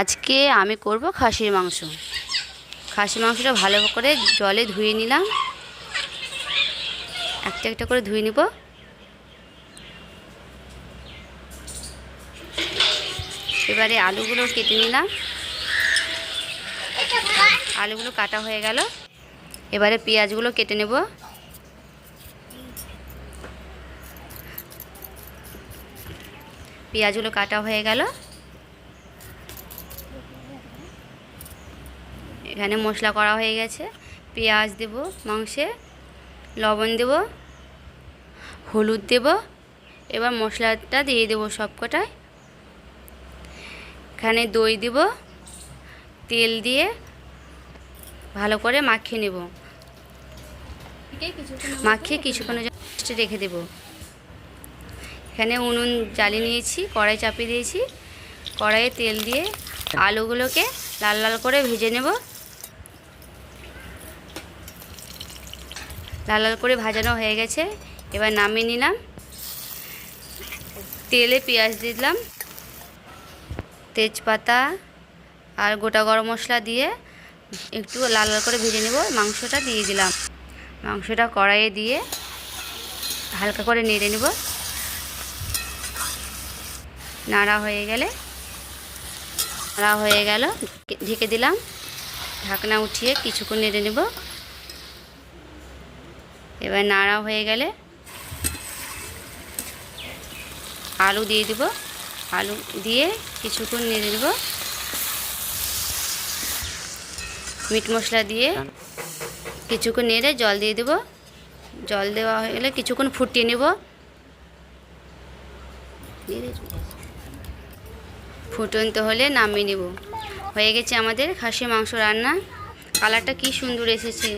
আজকে আমি করব খাসির মাংস। খাসির মাংসটা ভালো করে জলে ধুয়ে নিলাম। একটা একটা করে ধুয়ে নিব। এবারে আলুগুলো কেটে নিলাম। আলুগুলো কাটা হয়ে গেল। এবারে পেঁয়াজগুলো কেটে নেব। পেঁয়াজগুলো কাটা হয়ে গেল। এখানে মশলা করা হয়ে গেছে। পেঁয়াজ দেব, মাংসে লবণ দেব, হলুদ দেব। এবার মশলাটা দিয়ে দেবো সব কটায় এখানে দই দেব, তেল দিয়ে ভালো করে মাখিয়ে নেব। মাখিয়ে কিছুক্ষণ রেখে দেব। এখানে উনুন জ্বালিয়ে নিয়েছি, কড়াই চাপিয়ে দিয়েছি। কড়াইয়ে তেল দিয়ে আলুগুলোকে লাল লাল করে ভেজে নেব। লাল লাল করে ভাজানো হয়ে গেছে। এবার নামিয়ে নিলাম। তেলে পেঁয়াজ দিলাম। তেজপাতা আর গোটা গরম মশলা দিয়ে একটু লাল লাল করে ভেজে নেব। মাংসটা দিয়ে দিলাম। মাংসটা কড়াইয়ে দিয়ে হালকা করে নেড়ে নেব। নাড়া হয়ে গেলে, নাড়া হয়ে গেল, ঢেকে দিলাম। ঢাকনা উঠিয়ে কিছুক্ষণ নেড়ে নেব। এবার নাড়া হয়ে গেলে আলু দিয়ে দেব। আলু দিয়ে কিছুক্ষণ নেড়ে নেব মিট মশলা দিয়ে কিছুক্ষণ নেড়ে জল দিয়ে দেব। জল দেওয়া হয়ে গেলে কিছুক্ষণ ফুটিয়ে নেব। ফুটন্ত হলে নামিয়ে নেব। হয়ে গেছে আমাদের খাসি মাংস রান্না। কালারটা কি সুন্দর এসেছে।